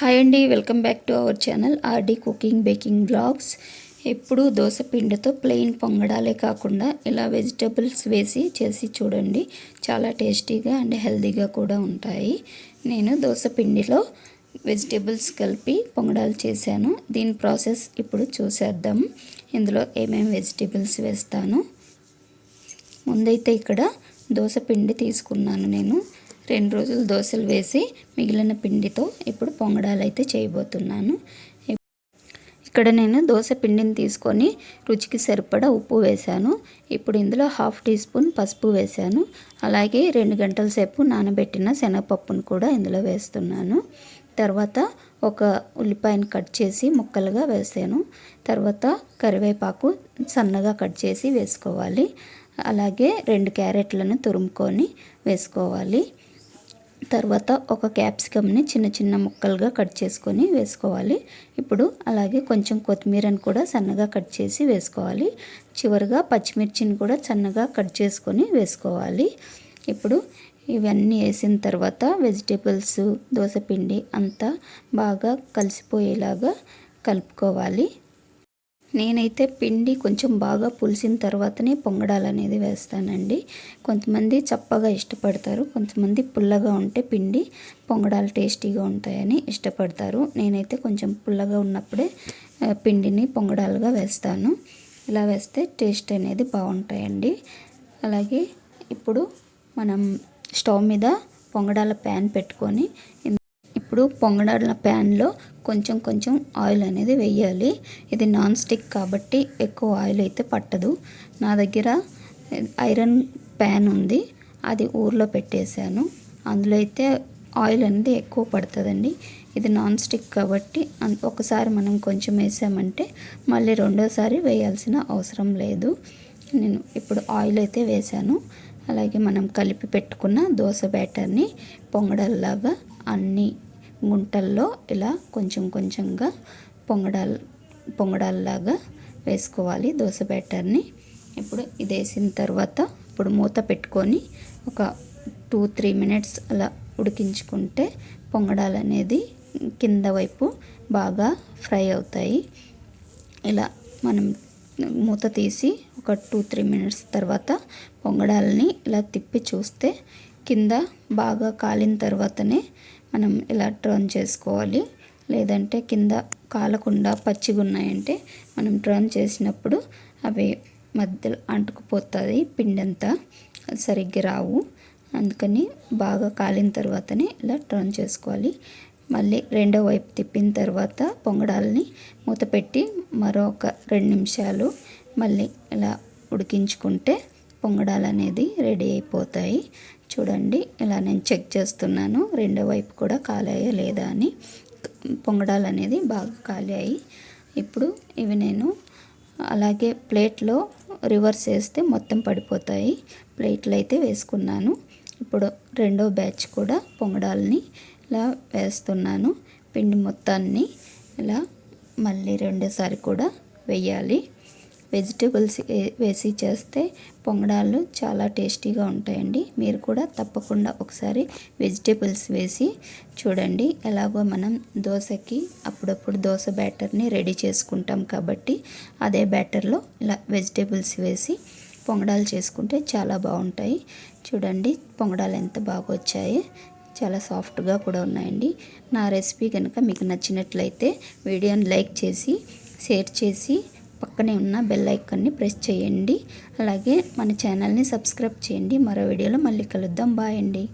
Hi అండి welcome back to our channel RD cooking baking blogs ఎప్పుడు దోశ పిండితో plain పొంగడాలే కాకుండా ఇలా వెజిటబుల్స్ వేసి చేసి చూడండి. చాలా టేస్టీగా అండ్ హెల్తీగా కూడా ఉంటాయి. నేను దోశ పిండిలో వెజిటేబుల్స్ కలిపి పొంగడాలు చేశాను. దీని ప్రాసెస్ ఇప్పుడు చూసేద్దాం. ఇందులో ఏమేమి వెజిటేబుల్స్ వేస్తాను? ముందైతే ఇక్కడ దోశ పిండి తీసుకున్నాను నేను. రెండు రోజులు దోశలు వేసి మిగిలిన పిండితో ఇప్పుడు పొంగడాలు అయితే చేయబోతున్నాను. ఇక్కడ నేను దోశ పిండిని తీసుకొని రుచికి సరిపడా ఉప్పు వేశాను. ఇప్పుడు ఇందులో హాఫ్ టీ స్పూన్ పసుపు వేశాను. అలాగే రెండు గంటల సేపు నానబెట్టిన శనగపప్పును కూడా ఇందులో వేస్తున్నాను. తర్వాత ఒక ఉల్లిపాయను కట్ చేసి ముక్కలుగా వేసాను. తర్వాత కరివేపాకు సన్నగా కట్ చేసి వేసుకోవాలి. అలాగే రెండు క్యారెట్లను తురుముకొని వేసుకోవాలి. తర్వాత ఒక క్యాప్సికమ్ని చిన్న చిన్న ముక్కలుగా కట్ చేసుకొని వేసుకోవాలి. ఇప్పుడు అలాగే కొంచెం కొత్తిమీరని కూడా సన్నగా కట్ చేసి వేసుకోవాలి. చివరిగా పచ్చిమిర్చిని కూడా సన్నగా కట్ చేసుకొని వేసుకోవాలి. ఇప్పుడు ఇవన్నీ వేసిన తర్వాత వెజిటేబుల్స్ దోసపిండి అంతా బాగా కలిసిపోయేలాగా కలుపుకోవాలి. నేనైతే పిండి కొంచెం బాగా పులిసిన తర్వాతనే పొంగడాలు అనేది వేస్తానండి. కొంతమంది చప్పగా ఇష్టపడతారు కొంతమంది పుల్లగా ఉంటే పిండి పొంగడాలు టేస్టీగా ఉంటాయని ఇష్టపడతారు. నేనైతే కొంచెం పుల్లగా ఉన్నప్పుడే పిండిని పొంగడాలుగా వేస్తాను. ఇలా వేస్తే టేస్ట్ అనేది బాగుంటాయండి. అలాగే ఇప్పుడు మనం స్టవ్ మీద పొంగడాల ప్యాన్ పెట్టుకొని ఇప్పుడు పొంగడాల ప్యాన్లో కొంచెం కొంచెం ఆయిల్ అనేది వేయాలి. ఇది నాన్ స్టిక్ కాబట్టి ఎక్కువ ఆయిల్ అయితే పట్టదు. నా దగ్గర ఐరన్ ప్యాన్ ఉంది. అది ఊర్లో పెట్టేశాను. అందులో అయితే ఆయిల్ అనేది ఎక్కువ పడుతుందండి. ఇది నాన్ స్టిక్ కాబట్టి ఒకసారి మనం కొంచెం వేసామంటే మళ్ళీ రెండోసారి వేయాల్సిన అవసరం లేదు. నేను ఇప్పుడు ఆయిల్ అయితే వేసాను అలాగే మనం కలిపి పెట్టుకున్న దోశ బ్యాటర్ని పొంగడల్లాగా అన్నీ గుంటల్లో ఇలా కొంచెం కొంచెంగా పొంగడాలు పొంగడాల్లాగా వేసుకోవాలి దోశ బ్యాటర్ని. ఇప్పుడు ఇది వేసిన తర్వాత ఇప్పుడు మూత పెట్టుకొని ఒక టూ త్రీ మినిట్స్ అలా ఉడికించుకుంటే పొంగడాలు అనేది కింద వైపు బాగా ఫ్రై అవుతాయి. ఇలా మనం మూత తీసి ఒక టూ త్రీ మినిట్స్ తర్వాత పొంగడాలని ఇలా తిప్పి చూస్తే కింద బాగా కాలిన తర్వాతనే మనం ఇలా టర్న్ చేసుకోవాలి. లేదంటే కింద కాలకుండా పచ్చిగా ఉన్నాయంటే మనం టర్న్ చేసినప్పుడు అవి మధ్యలో అంటుకుపోతుంది పిండి అంతా సరిగ్గా రావు. అందుకని బాగా కాలిన తర్వాతనే ఇలా టర్న్ చేసుకోవాలి. మళ్ళీ రెండో వైపు తిప్పిన తర్వాత పొంగడాలని మూత పెట్టి మరొక రెండు నిమిషాలు మళ్ళీ ఇలా ఉడికించుకుంటే పొంగడాలు అనేది రెడీ అయిపోతాయి. చూడండి ఇలా నేను చెక్ చేస్తున్నాను. రెండో వైపు కూడా కాలాయా లేదా అని. పొంగడాలు అనేది బాగా కాలాయి. ఇప్పుడు ఇవి నేను అలాగే ప్లేట్లో రివర్స్ వేస్తే మొత్తం పడిపోతాయి. ప్లేట్లు అయితే వేసుకున్నాను. ఇప్పుడు రెండో బ్యాచ్ కూడా పొంగడాలని ఇలా వేస్తున్నాను. పిండి మొత్తాన్ని ఇలా మళ్ళీ రెండోసారి కూడా వేయాలి. వెజిటేబుల్స్ వేసి చేస్తే పొంగడాలు చాలా టేస్టీగా ఉంటాయండి. మీరు కూడా తప్పకుండా ఒకసారి వెజిటేబుల్స్ వేసి చూడండి. ఎలాగో మనం దోశకి అప్పుడప్పుడు దోశ బ్యాటర్ని రెడీ చేసుకుంటాం కాబట్టి అదే బ్యాటర్లో ఇలా వెజిటేబుల్స్ వేసి పొంగడాలు చేసుకుంటే చాలా బాగుంటాయి. చూడండి పొంగడాలు ఎంత బాగా వచ్చాయి. చాలా సాఫ్ట్గా కూడా ఉన్నాయండి. నా రెసిపీ కనుక మీకు నచ్చినట్లయితే వీడియోని లైక్ చేసి షేర్ చేసి పక్కనే ఉన్న బెల్ ఐకాన్ని ప్రెస్ చేయండి. అలాగే మన ఛానల్ని సబ్స్క్రైబ్ చేయండి. మరో వీడియోలో మళ్ళీ కలుద్దాం. బాయ్ అండి.